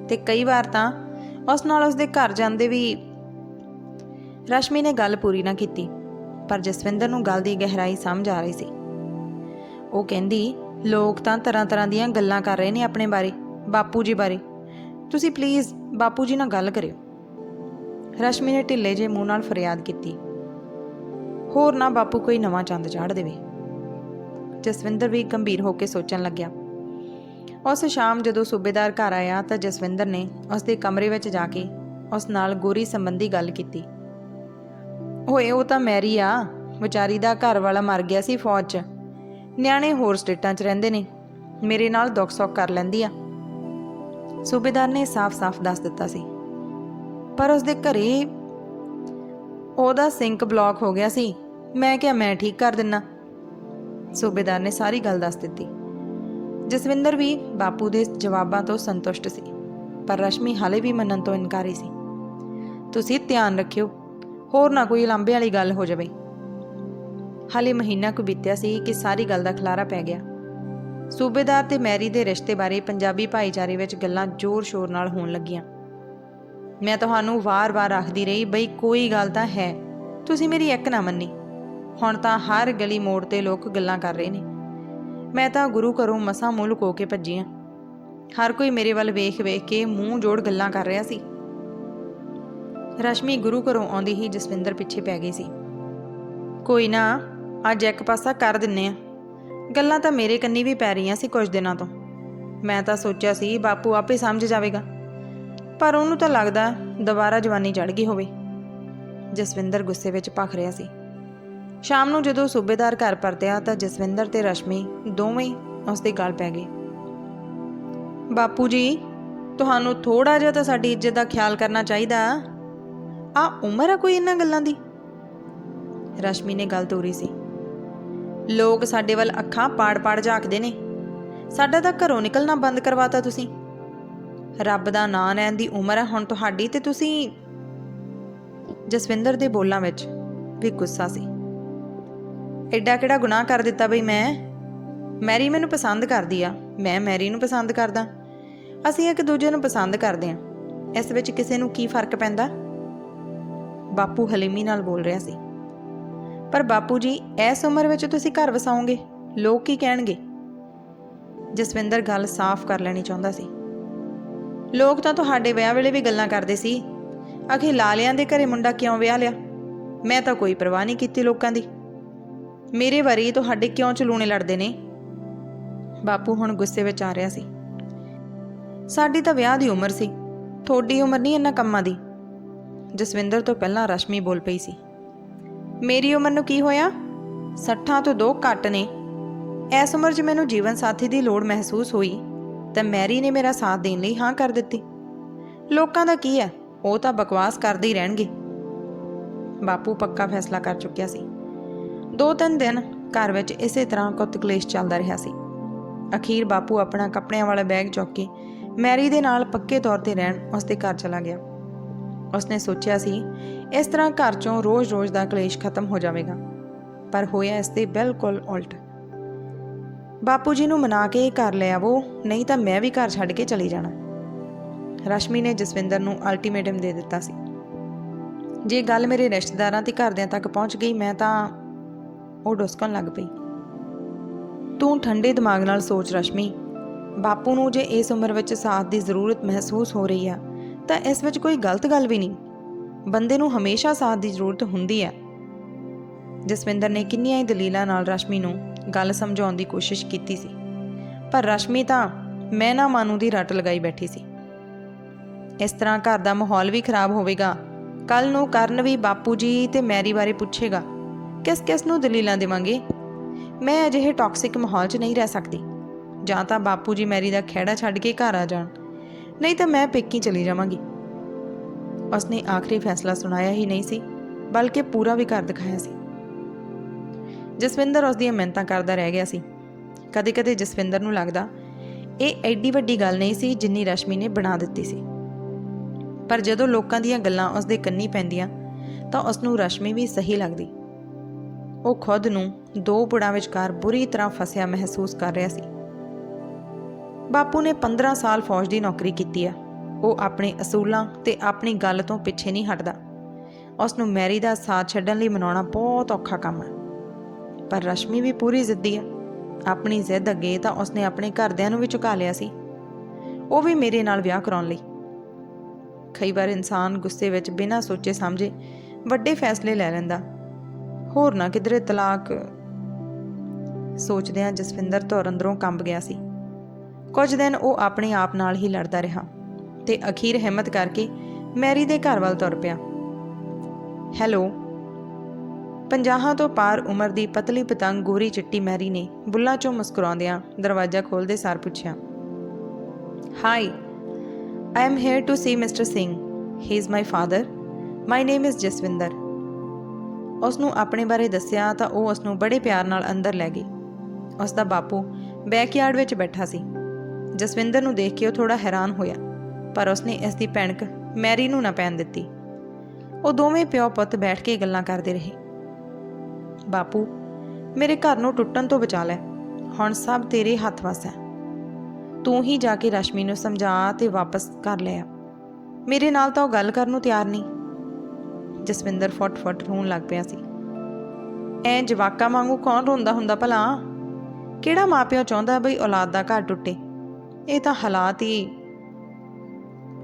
A: ਤੇ ਕਈ ਵਾਰ ਤਾਂ ਉਸ ਨਾਲ ਉਸਦੇ ਘਰ ਜਾਂਦੇ ਵੀ ਰਸ਼ਮੀ ਨੇ ਗੱਲ ਪੂਰੀ ਨਾ ਕੀਤੀ, ਪਰ ਜਸਵਿੰਦਰ ਨੂੰ ਗੱਲ ਦੀ ਗਹਿਰਾਈ ਸਮਝ ਆ ਰਹੀ ਸੀ। ਉਹ ਕਹਿੰਦੀ ਲੋਕ ਤਾਂ ਤਰ੍ਹਾਂ ਤਰ੍ਹਾਂ ਦੀਆਂ ਗੱਲਾਂ ਕਰ ਰਹੇ ਨੇ ਆਪਣੇ ਬਾਰੇ, ਬਾਪੂ ਜੀ ਬਾਰੇ। ਤੁਸੀਂ ਪਲੀਜ਼ ਬਾਪੂ ਜੀ ਨਾਲ ਗੱਲ ਕਰਿਓ। ਰਸ਼ਮੀ ਨੇ ਢਿੱਲੇ ਜੇ ਮੂੰਹ ਨਾਲ ਫਰਿਆਦ ਕੀਤੀ। ਹੋਰ ਨਾ ਬਾਪੂ ਕੋਈ ਨਵਾਂ ਚੰਦ ਚਾੜ ਦੇਵੇ। ਜਸਵਿੰਦਰ ਵੀ ਗੰਭੀਰ ਹੋ ਕੇ ਸੋਚਣ ਲੱਗਿਆ। ਉਸ ਸ਼ਾਮ ਜਦੋਂ ਸੂਬੇਦਾਰ ਘਰ ਆਇਆ ਤਾਂ ਜਸਵਿੰਦਰ ਨੇ ਉਸ ਦੇ ਕਮਰੇ ਵਿੱਚ ਜਾ ਕੇ ਉਸ ਨਾਲ ਗੋਰੀ ਸੰਬੰਧੀ ਗੱਲ ਕੀਤੀ। ਹੋਏ ਉਹ ਤਾਂ ਮੈਰੀ ਆ। ਵਿਚਾਰੀ ਦਾ ਘਰ ਵਾਲਾ ਮਰ ਗਿਆ ਸੀ ਫੌਜ 'ਚ। ਨਿਆਣੇ ਹੋਰ ਸਟੇਟਾਂ 'ਚ ਰਹਿੰਦੇ ਨੇ। ਮੇਰੇ ਨਾਲ ਦੁੱਖ ਸੁੱਖ ਕਰ ਲੈਂਦੀ ਆ। ਸੂਬੇਦਾਰ ਨੇ ਸਾਫ਼-ਸਾਫ਼ ਦੱਸ ਦਿੱਤਾ ਸੀ। ਪਰ ਉਸ ਦੇ ਘਰੇ ਉਹਦਾ ਸਿੰਕ ਬਲੌਕ ਹੋ ਗਿਆ ਸੀ। ਮੈਂ ਕਿਹਾ, ਮੈਂ ਠੀਕ ਕਰ ਦਿੰਨਾ। ਸੂਬੇਦਾਰ ਨੇ ਸਾਰੀ ਗੱਲ ਦੱਸ ਦਿੱਤੀ। ਜਸਵਿੰਦਰ ਵੀ ਬਾਪੂ ਦੇ ਜਵਾਬਾਂ ਤੋਂ ਸੰਤੁਸ਼ਟ ਸੀ, ਪਰ ਰਸ਼ਮੀ ਹਾਲੇ ਵੀ ਮੰਨਣ ਤੋਂ ਇਨਕਾਰੀ ਸੀ। ਤੁਸੀਂ ਧਿਆਨ ਰੱਖਿਓ, ਹੋਰ ਨਾ ਕੋਈ ਲਾਂਬੇ ਵਾਲੀ ਗੱਲ ਹੋ ਜਾਵੇ। ਹਾਲੇ ਮਹੀਨਾ ਕੁ ਬੀਤਿਆ ਸੀ ਕਿ ਸਾਰੀ ਗੱਲ ਦਾ ਖਲਾਰਾ ਪੈ ਗਿਆ। ਸੂਬੇਦਾਰ ਤੇ ਮੈਰੀ ਦੇ ਰਿਸ਼ਤੇ ਬਾਰੇ ਪੰਜਾਬੀ ਭਾਈਚਾਰੇ ਵਿੱਚ ਗੱਲਾਂ ਜ਼ੋਰ-ਸ਼ੋਰ ਨਾਲ ਹੋਣ ਲੱਗੀਆਂ। ਮੈਂ ਤੁਹਾਨੂੰ ਵਾਰ-ਵਾਰ ਆਖਦੀ ਰਹੀ, ਬਈ ਕੋਈ ਗੱਲ ਤਾਂ ਹੈ। ਤੁਸੀਂ ਮੇਰੀ ਇੱਕ ਨਾ ਮੰਨੀ। ਹੁਣ ਤਾਂ ਹਰ ਗਲੀ ਮੋੜ ਤੇ ਲੋਕ ਗੱਲਾਂ ਕਰ ਰਹੇ ਨੇ। ਮੈਂ ਤਾਂ ਗੁਰੂ ਘਰੋਂ ਮਸਾਂ ਮੂੰਹ ਕੋ ਕੇ ਭੱਜੀ ਆਂ ਹਰ ਕੋਈ ਮੇਰੇ ਵੱਲ ਵੇਖ-ਵੇਖ ਕੇ ਮੂੰਹ ਜੋੜ ਗੱਲਾਂ ਕਰ ਰਿਹਾ ਸੀ। ਰਸ਼ਮੀ ਗੁਰੂ ਘਰੋਂ ਆਉਂਦੀ ਹੀ ਜਸਵਿੰਦਰ ਪਿੱਛੇ ਪੈ ਗਈ ਸੀ। ਕੋਈ ਨਾ ਅੱਜ ਇੱਕ ਪਾਸਾ ਕਰ ਦਿੰਨੇ ਆ। ਗੱਲਾਂ ਤਾਂ ਮੇਰੇ ਕੰਨੀ ਵੀ ਪੈ ਰਹੀਆਂ ਸੀ ਕੁਝ ਦਿਨਾਂ ਤੋਂ। ਮੈਂ ਤਾਂ ਸੋਚਿਆ ਸੀ ਬਾਪੂ ਆਪੇ ਸਮਝ ਜਾਵੇਗਾ। ਪਰ ਉਹਨੂੰ ਤਾਂ ਲੱਗਦਾ ਦੁਬਾਰਾ ਜਵਾਨੀ ਚੜ ਗਈ ਹੋਵੇ। ਜਸਵਿੰਦਰ ਗੁੱਸੇ ਵਿੱਚ ਭਖ ਰਿਹਾ ਸੀ। ਸ਼ਾਮ ਨੂੰ ਜਦੋਂ ਸੂਬੇਦਾਰ ਘਰ ਪਰਤਿਆ ਤਾਂ ਜਸਵਿੰਦਰ ਤੇ ਰਸ਼ਮੀ ਦੋਵੇਂ ਉਸ ਦੇ ਗਲ ਪੈ ਗਏ। ਬਾਪੂ ਜੀ, ਤੁਹਾਨੂੰ ਥੋੜਾ ਜਿਹਾ ਤਾਂ ਸਾਡੀ ਇੱਜ਼ਤ ਦਾ ਖਿਆਲ ਕਰਨਾ ਚਾਹੀਦਾ। ਆ ਉਮਰ ਆ ਕੋਈ ਇਹਨਾਂ ਗੱਲਾਂ ਦੀ? ਰਸ਼ਮੀ ਨੇ ਗੱਲ ਤੋਰੀ ਸੀ। ਲੋਕ ਸਾਡੇ ਵੱਲ ਅੱਖਾਂ ਪਾੜ-ਪਾੜ ਝਾਕਦੇ ਨੇ। ਸਾਡਾ ਤਾਂ ਘਰੋਂ ਨਿਕਲਣਾ ਬੰਦ ਕਰਵਾਤਾ ਤੁਸੀਂ। ਰੱਬ ਦਾ ਨਾਂ ਲੈਣ ਦੀ ਉਮਰ ਹੈ ਹੁਣ ਤੁਹਾਡੀ ਤੇ ਤੁਸੀਂ ਜਸਵਿੰਦਰ ਦੇ ਬੋਲਾਂ ਵਿੱਚ ਵੀ ਗੁੱਸਾ ਸੀ। ਐਡਾ ਕਿਹੜਾ ਗੁਨਾਹ ਕਰ ਦਿੱਤਾ ਬਈ ਮੈਂ? ਮੈਰੀ ਮੈਨੂੰ ਪਸੰਦ ਕਰਦੀ ਆ। ਮੈਂ ਮੈਰੀ ਨੂੰ ਪਸੰਦ ਕਰਦਾ। ਅਸੀਂ ਇੱਕ ਦੂਜੇ ਨੂੰ ਪਸੰਦ ਕਰਦੇ ਆ। ਇਸ ਵਿੱਚ ਕਿਸੇ ਨੂੰ ਕੀ ਫ਼ਰਕ ਪੈਂਦਾ? ਬਾਪੂ ਹਲੀਮੀ ਨਾਲ ਬੋਲ ਰਿਹਾ ਸੀ। ਪਰ ਬਾਪੂ ਜੀ, ਇਸ ਉਮਰ ਵਿੱਚ ਤੁਸੀਂ ਘਰ ਵਸਾਓਗੇ। ਲੋਕ ਕੀ ਕਹਿਣਗੇ? ਜਸਵਿੰਦਰ ਗੱਲ ਸਾਫ਼ ਕਰ ਲੈਣੀ ਚਾਹੁੰਦਾ ਸੀ। ਲੋਕ ਤਾਂ ਤੁਹਾਡੇ ਵਿਆਹ ਵੇਲੇ ਵੀ ਗੱਲਾਂ ਕਰਦੇ ਸੀ। ਆਖੇ ਲਾਲਿਆਂ ਦੇ ਘਰੇ ਮੁੰਡਾ ਕਿਉਂ ਵਿਆਹ ਲਿਆ? ਮੈਂ ਤਾਂ ਕੋਈ ਪਰਵਾਹ ਨਹੀਂ ਕੀਤੀ ਲੋਕਾਂ ਦੀ। ਮੇਰੇ ਵਾਰੀ ਤੁਹਾਡੇ ਕਿਉਂ ਚਲੂਣੇ ਲੜਦੇ ਨੇ? ਬਾਪੂ ਹੁਣ ਗੁੱਸੇ ਵਿੱਚ ਆ ਰਿਹਾ ਸੀ। ਸਾਡੀ ਤਾਂ ਵਿਆਹ ਦੀ ਉਮਰ ਸੀ। ਤੁਹਾਡੀ ਉਮਰ ਨਹੀਂ ਇਹਨਾਂ ਕੰਮਾਂ ਦੀ। ਜਸਵਿੰਦਰ ਤੋਂ ਪਹਿਲਾਂ ਰਸ਼ਮੀ ਬੋਲ ਪਈ ਸੀ। ਮੇਰੀ ਉਮਰ ਨੂੰ ਕੀ ਹੋਇਆ? 60 ਤੋਂ ਦੋ ਘੱਟ ਨੇ। ਇਸ ਉਮਰ 'ਚ ਮੈਨੂੰ ਜੀਵਨ ਸਾਥੀ ਦੀ ਲੋੜ ਮਹਿਸੂਸ ਹੋਈ ਤਾਂ ਮੈਰੀ ਨੇ ਮੇਰਾ ਸਾਥ ਦੇਣ ਲਈ ਹਾਂ ਕਰ ਦਿੱਤੀ। ਲੋਕਾਂ ਦਾ ਕੀ ਹੈ? ਉਹ ਤਾਂ ਬਕਵਾਸ ਕਰਦੇ ਹੀ ਰਹਿਣਗੇ। ਬਾਪੂ ਪੱਕਾ ਫੈਸਲਾ ਕਰ ਚੁੱਕਿਆ ਸੀ। ਦੋ ਤਿੰਨ ਦਿਨ ਘਰ ਵਿੱਚ ਇਸੇ ਤਰ੍ਹਾਂ ਕੁੱਤ ਕਲੇਸ਼ ਚੱਲਦਾ ਰਿਹਾ ਸੀ। ਅਖੀਰ ਬਾਪੂ ਆਪਣਾ ਕੱਪੜਿਆਂ ਵਾਲਾ ਬੈਗ ਚੁੱਕ ਕੇ ਮੈਰੀ ਦੇ ਨਾਲ ਪੱਕੇ ਤੌਰ ਤੇ ਰਹਿਣ ਉਸਦੇ ਘਰ ਚਲਾ ਗਿਆ। ਉਸਨੇ ਸੋਚਿਆ ਸੀ, ਇਸ ਤਰ੍ਹਾਂ ਘਰ ਚੋਂ ਰੋਜ਼-ਰੋਜ਼ ਦਾ ਕਲੇਸ਼ ਖਤਮ ਹੋ ਜਾਵੇਗਾ। ਪਰ ਹੋਇਆ ਇਸ ਦੇ ਬਿਲਕੁਲ ਉਲਟ। ਬਾਪੂ ਜੀ ਨੂੰ ਮਨਾ ਕੇ ਘਰ ਲੈ ਆਵੋ, ਨਹੀਂ ਤਾਂ ਮੈਂ ਵੀ ਘਰ ਛੱਡ ਕੇ ਚਲੀ ਜਾਣਾ। ਰਸ਼ਮੀ ਨੇ ਜਸਵਿੰਦਰ ਨੂੰ ਅਲਟੀਮੇਟਮ ਦੇ ਦਿੱਤਾ ਸੀ। ਜੇ ਗੱਲ ਮੇਰੇ ਰਿਸ਼ਤੇਦਾਰਾਂ ਤੇ ਘਰਦਿਆਂ ਤੱਕ ਪਹੁੰਚ ਗਈ, ਮੈਂ ਤਾਂ ਉਹ ਡੁਸਕਣ ਲੱਗ ਪਈ। ਤੂੰ ਠੰਡੇ ਦਿਮਾਗ ਨਾਲ ਸੋਚ ਰਸ਼ਮੀ। ਬਾਪੂ ਨੂੰ ਜੇ ਇਸ ਉਮਰ ਵਿੱਚ ਸਾਥ ਦੀ ਜ਼ਰੂਰਤ ਮਹਿਸੂਸ ਹੋ ਰਹੀ ਆ ਤਾਂ ਇਸ ਵਿੱਚ ਕੋਈ ਗਲਤ ਗੱਲ ਵੀ ਨਹੀਂ। ਬੰਦੇ ਨੂੰ ਹਮੇਸ਼ਾ ਸਾਥ ਦੀ ਜ਼ਰੂਰਤ ਹੁੰਦੀ ਹੈ। ਜਸਵਿੰਦਰ ਨੇ ਕਿੰਨੀਆਂ ਹੀ ਦਲੀਲਾਂ ਨਾਲ ਰਸ਼ਮੀ ਨੂੰ ਗੱਲ ਸਮਝਾਉਣ ਦੀ ਕੋਸ਼ਿਸ਼ ਕੀਤੀ ਸੀ। ਪਰ ਰਸ਼ਮੀ ਤਾਂ ਮੈਂ ਨਾ ਮਾਨੂ ਦੀ ਰੱਟ ਲਗਾਈ ਬੈਠੀ ਸੀ। ਇਸ ਤਰ੍ਹਾਂ ਘਰ ਦਾ ਮਾਹੌਲ ਵੀ ਖਰਾਬ ਹੋਵੇਗਾ। ਕੱਲ ਨੂੰ ਕਰਨ ਵੀ ਬਾਪੂ ਜੀ ਤੇ ਮੈਰੀ ਬਾਰੇ ਪੁੱਛੇਗਾ। ਕਿਸ ਕਿਸ ਨੂੰ ਦਲੀਲਾਂ ਦੇਵਾਂਗੇ? ਮੈਂ ਅਜਿਹੇ ਟੌਕਸਿਕ ਮਾਹੌਲ 'ਚ ਨਹੀਂ ਰਹਿ ਸਕਦੀ। ਜਾਂ ਤਾਂ ਬਾਪੂ ਜੀ ਮੈਰੀ ਦਾ ਖਹਿੜਾ ਛੱਡ ਕੇ ਘਰ ਆ ਜਾਣ। ਨਹੀਂ ਤਾਂ ਮੈਂ ਪੇਕੀ ਚਲੀ ਜਾਵਾਂਗੀ। ਉਸਨੇ ਆਖਰੀ ਫੈਸਲਾ ਸੁਣਾਇਆ ਹੀ ਨਹੀਂ ਸੀ, ਬਲਕਿ ਪੂਰਾ ਵੀ ਕਰ ਦਿਖਾਇਆ ਸੀ। ਜਸਵਿੰਦਰ ਉਸ ਦੀਆਂ ਮਿਹਨਤਾਂ ਕਰਦਾ ਰਹਿ ਗਿਆ ਸੀ। ਕਦੇ-ਕਦੇ ਜਸਵਿੰਦਰ ਨੂੰ ਲੱਗਦਾ, ਇਹ ਐਡੀ ਵੱਡੀ ਗੱਲ ਨਹੀਂ ਸੀ ਜਿੰਨੀ ਰਸ਼ਮੀ ਨੇ ਬਣਾ ਦਿੱਤੀ ਸੀ। ਪਰ ਜਦੋਂ ਲੋਕਾਂ ਦੀਆਂ ਗੱਲਾਂ ਉਸ ਦੇ ਕੰਨੀ ਪੈਂਦੀਆਂ, ਤਾਂ ਉਸ ਨੂੰ ਰਸ਼ਮੀ ਵੀ ਸਹੀ ਲੱਗਦੀ। ਉਹ ਖੁਦ ਨੂੰ ਦੋ ਪੁੜਾਂ ਵਿਚਕਾਰ ਬੁਰੀ ਤਰ੍ਹਾਂ ਫਸਿਆ ਮਹਿਸੂਸ ਕਰ ਰਿਹਾ ਸੀ। ਬਾਪੂ ਨੇ 15 ਸਾਲ ਫੌਜ ਦੀ ਨੌਕਰੀ ਕੀਤੀ ਆ। ਉਹ ਆਪਣੇ ਅਸੂਲਾਂ ਤੇ ਆਪਣੀ ਗੱਲ ਤੋਂ ਪਿੱਛੇ ਨਹੀਂ ਹਟਦਾ। ਉਸ ਨੂੰ ਮੈਰੀ ਦਾ ਸਾਥ ਛੱਡਣ ਲਈ ਮਨਾਉਣਾ ਬਹੁਤ ਔਖਾ ਕੰਮ ਹੈ ਪਰ ਰਸ਼ਮੀ ਵੀ ਪੂਰੀ ਜ਼ਿੱਦੀ ਆ। ਆਪਣੀ ਜ਼ਿੱਦ ਅੱਗੇ ਤਾਂ ਉਸਨੇ ਆਪਣੇ ਘਰਦਿਆਂ ਨੂੰ ਵੀ ਝੁਕਾ ਲਿਆ ਸੀ। ਉਹ ਵੀ ਮੇਰੇ ਨਾਲ ਵਿਆਹ ਕਰਾਉਣ ਲਈ। ਕਈ ਵਾਰ ਇਨਸਾਨ ਗੁੱਸੇ ਵਿੱਚ ਬਿਨਾਂ ਸੋਚੇ ਸਮਝੇ ਵੱਡੇ ਫੈਸਲੇ ਲੈ ਲੈਂਦਾ। ਹੋਰ ਨਾ ਕਿਧਰੇ ਤਲਾਕ ਸੋਚਦਿਆਂ ਜਸਵਿੰਦਰ ਤੋਂ ਅੰਦਰੋਂ ਕੰਬ ਗਿਆ ਸੀ। ਕੁਝ ਦਿਨ ਉਹ ਆਪਣੇ ਆਪ ਨਾਲ ਹੀ ਲੜਦਾ ਰਿਹਾ ਤੇ ਅਖੀਰ ਹਿੰਮਤ ਕਰਕੇ ਮੈਰੀ ਦੇ ਘਰ ਵੱਲ ਤੁਰ ਪਿਆ। ਹੈਲੋ। ਪੰਜਾਹਾਂ ਤੋਂ ਪਾਰ ਉਮਰ ਦੀ ਪਤਲੀ ਪਤੰਗ ਗੋਰੀ ਚਿੱਟੀ ਮੈਰੀ ਨੇ ਬੁੱਲਾਂ ਚੋਂ ਮੁਸਕਰਾਉਂਦਿਆਂ ਦਰਵਾਜ਼ਾ ਖੋਲਦੇ ਸਾਰ ਪੁੱਛਿਆ hi I am here to see mister Singh he is my father my name is Jaswinder ਉਸ ਨੂੰ ਆਪਣੇ ਬਾਰੇ ਦੱਸਿਆ ਤਾਂ ਉਹ ਉਸ ਨੂੰ ਬੜੇ ਪਿਆਰ ਨਾਲ ਅੰਦਰ ਲੈ ਗਈ। ਉਸ ਦਾ ਬਾਪੂ ਬੈਕਯਾਰਡ ਵਿੱਚ ਬੈਠਾ ਸੀ। ਜਸਵਿੰਦਰ ਨੂੰ ਦੇਖ ਕੇ ਉਹ ਥੋੜਾ ਹੈਰਾਨ ਹੋਇਆ, ਪਰ ਉਸਨੇ ਇਸ ਦੀ ਭੈਣਕ ਮੈਰੀ ਨੂੰ ਨਾ ਪੈਣ ਦਿੱਤੀ। ਉਹ ਦੋਵੇਂ ਪਿਓ ਪੁੱਤ ਬੈਠ ਕੇ ਗੱਲਾਂ ਕਰਦੇ ਰਹੇ। ਬਾਪੂ, ਮੇਰੇ ਘਰ ਨੂੰ ਟੁੱਟਣ ਤੋਂ ਬਚਾ ਲੈ, ਹੁਣ ਸਭ ਤੇਰੇ ਹੱਥ ਵਸ ਹੈ। ਤੂੰ ਹੀ ਜਾ ਕੇ ਰਸ਼ਮੀ ਨੂੰ ਸਮਝਾ ਤੇ ਵਾਪਸ ਕਰ ਲਿਆ ਮੇਰੇ ਨਾਲ ਤਾਂ ਉਹ ਗੱਲ ਕਰਨ ਨੂੰ ਤਿਆਰ ਨਹੀਂ। ਜਸਵਿੰਦਰ ਫੁੱਟ-ਫੁੱਟ ਰੋਣ ਲੱਗ ਪਿਆ ਸੀ। ਐ ਜਵਾਕਾ ਵਾਂਗੂ ਕੌਣ ਰੋਂਦਾ ਹੁੰਦਾ ਭਲਾ? ਕਿਹੜਾ ਮਾਪਿਓ ਚਾਹੁੰਦਾ ਬਈ ਔਲਾਦ ਦਾ ਘਰ ਟੁੱਟੇ? ਇਹ ਤਾਂ ਹਾਲਾਤ ਹੀ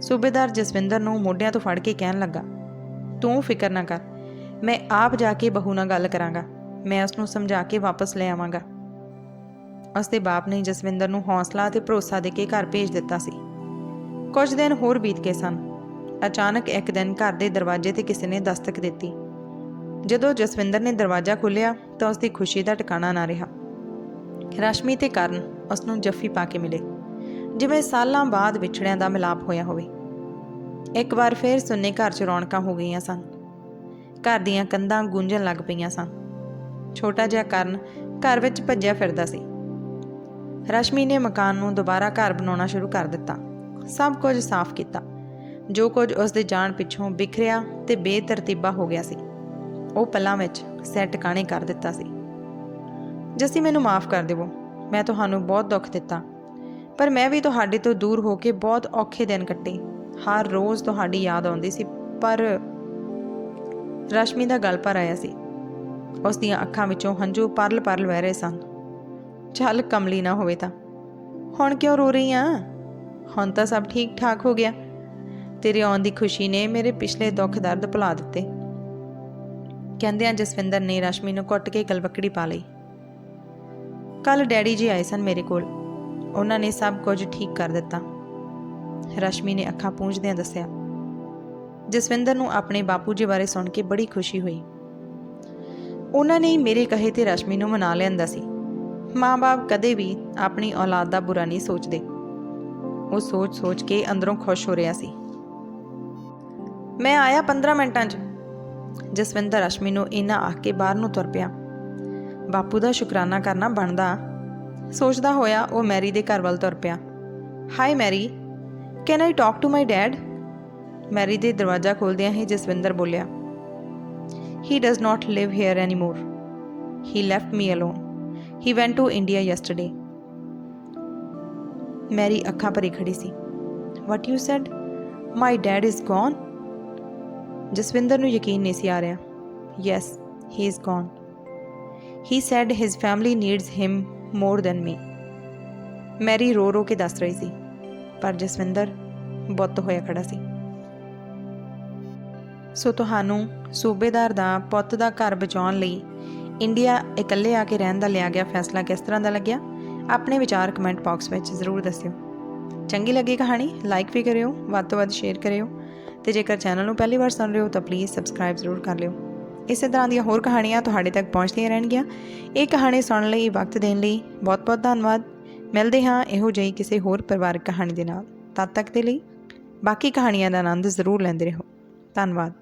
A: ਸੂਬੇਦਾਰ ਜਸਵਿੰਦਰ ਨੂੰ ਮੋਢਿਆਂ ਤੋਂ ਫੜ ਕੇ ਕਹਿਣ ਲੱਗਾ, ਤੂੰ ਫਿਕਰ ਨਾ ਕਰ, ਮੈਂ ਆਪ ਜਾ ਕੇ ਬਹੂ ਨਾਲ ਗੱਲ ਕਰਾਂਗਾ, ਮੈਂ ਉਸ ਨੂੰ ਸਮਝਾ ਕੇ ਵਾਪਸ ਲੈ ਆਵਾਂਗਾ। ਉਸ ਦੇ ਬਾਪ ਨੇ ਜਸਵਿੰਦਰ ਨੂੰ ਹੌਸਲਾ ਤੇ ਭਰੋਸਾ ਦੇ ਕੇ ਘਰ ਭੇਜ ਦਿੱਤਾ ਸੀ। ਕੁਝ ਦਿਨ ਹੋਰ ਬੀਤ ਗਏ ਸਨ। ਅਚਾਨਕ ਇੱਕ ਦਿਨ ਘਰ ਦੇ ਦਰਵਾਜ਼ੇ ਤੇ ਕਿਸੇ ਨੇ ਦਸਤਕ ਦਿੱਤੀ। ਜਦੋਂ ਜਸਵਿੰਦਰ ਨੇ ਦਰਵਾਜ਼ਾ ਖੋਲ੍ਹਿਆ, ਤਾਂ ਉਸ ਦੀ ਖੁਸ਼ੀ ਦਾ ਟਿਕਾਣਾ ਨਾ ਰਿਹਾ। ਰਸ਼ਮੀ ਤੇ ਕਰਨ ਉਸ ਨੂੰ ਜੱਫੀ ਪਾ ਕੇ ਮਿਲੇ। ਜਿਵੇਂ ਸਾਲਾਂ ਬਾਅਦ ਵਿਛੜਿਆਂ ਦਾ ਮਿਲਾਪ ਹੋਇਆ ਹੋਵੇ। ਇੱਕ ਵਾਰ ਫੇਰ ਸੁੰਨੇ ਘਰ 'ਚ ਰੌਣਕਾਂ ਹੋ ਗਈਆਂ ਸਨ। ਘਰ ਦੀਆਂ ਕੰਧਾਂ ਗੂੰਜਣ ਲੱਗ ਪਈਆਂ ਸਨ। ਛੋਟਾ ਜਿਹਾ ਕਰਨ ਘਰ ਵਿੱਚ ਭੱਜਿਆ ਫਿਰਦਾ ਸੀ। ਰਸ਼ਮੀ ਨੇ ਮਕਾਨ ਨੂੰ ਦੁਬਾਰਾ ਘਰ ਬਣਾਉਣਾ ਸ਼ੁਰੂ ਕਰ ਦਿੱਤਾ। ਸਭ ਕੁਝ ਸਾਫ਼ ਕੀਤਾ। ਜੋ ਕੁਝ ਉਸ ਦੇ ਜਾਣ ਪਿੱਛੋਂ ਬਿਖਰਿਆ ਤੇ ਬੇਤਰਤੀਬਾ ਹੋ ਗਿਆ ਸੀ। ਉਹ ਪਲਾਂ ਵਿੱਚ ਸੈੱਟ ਟਿਕਾਣੇ ਕਰ ਦਿੱਤਾ ਸੀ। ਜੱਸੀ ਮੈਨੂੰ ਮਾਫ ਕਰ ਦੇਵੋ। ਮੈਂ ਤੁਹਾਨੂੰ ਬਹੁਤ ਦੁੱਖ ਦਿੱਤਾ। ਪਰ ਮੈਂ ਵੀ ਤੁਹਾਡੇ ਤੋਂ ਦੂਰ ਹੋ ਕੇ ਬਹੁਤ ਔਖੇ ਦਿਨ ਕੱਟੇ। ਹਰ ਰੋਜ਼ ਤੁਹਾਡੀ ਯਾਦ ਆਉਂਦੀ ਸੀ, ਪਰ ਰਸ਼ਮੀ ਦਾ ਗਲ ਭਰ ਆਇਆ ਸੀ। ਉਸ ਦੀਆਂ ਅੱਖਾਂ ਵਿੱਚੋਂ ਹੰਝੂ ਪਰਲ-ਪਰਲ ਵਹਿ ਰਹੇ ਸਨ। ਚੱਲ ਕਮਲੀ ਨਾ ਹੋਵੇ ਤਾਂ। ਹੁਣ ਕਿਉਂ ਰੋ ਰਹੀ ਆ? ਹੁਣ ਤਾਂ ਸਭ ਠੀਕ ਠਾਕ ਹੋ ਗਿਆ। ਤੇਰੇ ਆਉਣ ਦੀ ਖੁਸ਼ੀ ਨੇ ਮੇਰੇ ਪਿਛਲੇ ਦੁੱਖ ਦਰਦ ਭੁਲਾ ਦਿੱਤੇ। ਕਹਿੰਦਿਆਂ ਜਸਵਿੰਦਰ ਨੇ ਰਸ਼ਮੀ ਨੂੰ ਕੁੱਟ ਕੇ ਗਲਵਕੜੀ ਪਾ ਲਈ। ਕੱਲ ਡੈਡੀ ਜੀ ਆਏ ਸਨ ਮੇਰੇ ਕੋਲ। ਉਹਨਾਂ ਨੇ ਸਭ ਕੁਝ ਠੀਕ ਕਰ ਦਿੱਤਾ। ਰਸ਼ਮੀ ਨੇ ਅੱਖਾਂ ਪੂੰਝਦਿਆਂ ਦੱਸਿਆ, ਜਸਵਿੰਦਰ ਨੂੰ ਆਪਣੇ ਬਾਪੂ ਜੀ ਬਾਰੇ ਸੁਣ ਕੇ ਬੜੀ ਖੁਸ਼ੀ ਹੋਈ। ਉਹਨਾਂ ਨੇ ਮੇਰੇ ਕਹੇ ਤੇ ਰਸ਼ਮੀ ਨੂੰ ਮਨਾ ਲਿਆਂਦਾ ਸੀ। ਮਾਂ-ਬਾਪ ਕਦੇ ਵੀ ਆਪਣੀ ਔਲਾਦ ਦਾ ਬੁਰਾ ਨਹੀਂ ਸੋਚਦੇ। ਉਹ ਸੋਚ-ਸੋਚ ਕੇ ਅੰਦਰੋਂ ਖੁਸ਼ ਹੋ ਰਿਹਾ ਸੀ। ਮੈਂ ਆਇਆ 15 ਮਿੰਟਾਂ 'ਚ। ਜਸਵਿੰਦਰ ਰਸ਼ਮੀ ਨੂੰ ਇਹਨਾਂ ਆਖ ਕੇ ਬਾਹਰ ਨੂੰ ਤੁਰ ਪਿਆ। ਬਾਪੂ ਦਾ ਸ਼ੁਕਰਾਨਾ ਕਰਨਾ ਬਣਦਾ ਸੋਚਦਾ ਹੋਇਆ ਉਹ ਮੈਰੀ ਦੇ ਘਰ ਵੱਲ ਤੁਰ ਪਿਆ। Hi Mary. Can I talk to my dad Mary ਦੇ ਦਰਵਾਜ਼ਾ ਖੋਲਦਿਆਂ ਹੀ ਜਸਵਿੰਦਰ ਬੋਲਿਆ। He does not live here anymore he left me alone he went to India yesterday Mary ਅੱਖਾਂ ਭਰੀ ਖੜੀ ਸੀ। What you said my dad is gone Jaswinder ਨੂੰ ਯਕੀਨ ਨਹੀਂ ਸੀ ਆ ਰਿਹਾ। Yes he is gone he said his family needs him more than me. Mary ਰੋ ਰੋ ਕੇ ਦੱਸ ਰਹੀ ਸੀ, ਪਰ ਜਸਵਿੰਦਰ ਬੁੱਤ ਹੋਇਆ ਖੜਾ ਸੀ। ਸੋ ਤੁਹਾਨੂੰ ਸੂਬੇਦਾਰ ਦਾ ਪੁੱਤ ਦਾ ਘਰ ਬਚਾਉਣ ਲਈ ਇੰਡੀਆ ਇਕੱਲੇ ਆ ਕੇ ਰਹਿਣ ਦਾ ਲਿਆ ਗਿਆ ਫੈਸਲਾ ਕਿਸ ਤਰ੍ਹਾਂ ਦਾ ਲੱਗਿਆ? ਆਪਣੇ ਵਿਚਾਰ ਕਮੈਂਟ ਬਾਕਸ ਵਿੱਚ ਜ਼ਰੂਰ ਦੱਸਿਓ। ਚੰਗੀ ਲੱਗੀ ਕਹਾਣੀ, ਲਾਈਕ ਵੀ ਕਰਿਓ, ਵੱਧ ਤੋਂ ਵੱਧ ਸ਼ੇਅਰ ਕਰਿਓ। ਤੇ ਜੇਕਰ ਚੈਨਲ ਨੂੰ ਪਹਿਲੀ ਵਾਰ ਸੁਣ ਰਹੇ ਹੋ ਤਾਂ ਪਲੀਜ਼ ਸਬਸਕ੍ਰਾਈਬ ਜ਼ਰੂਰ ਕਰ ਲਿਓ। ਇਸੇ ਤਰ੍ਹਾਂ ਦੀਆਂ ਹੋਰ ਕਹਾਣੀਆਂ ਤੁਹਾਡੇ ਤੱਕ ਪਹੁੰਚਦੀਆਂ ਰਹਿਣਗੀਆਂ। ਇਹ ਕਹਾਣੀ ਸੁਣਨ ਲਈ, ਵਕਤ ਦੇਣ ਲਈ ਬਹੁਤ-ਬਹੁਤ ਧੰਨਵਾਦ। ਮਿਲਦੇ ਹਾਂ ਇਹੋ ਜਿਹੀ ਕਿਸੇ ਹੋਰ ਪਰਿਵਾਰਕ ਕਹਾਣੀ ਦੇ ਨਾਲ। ਤਦ ਤੱਕ ਦੇ ਲਈ ਬਾਕੀ ਕਹਾਣੀਆਂ ਦਾ ਆਨੰਦ ਜ਼ਰੂਰ ਲੈਂਦੇ ਰਹੋ। ਧੰਨਵਾਦ।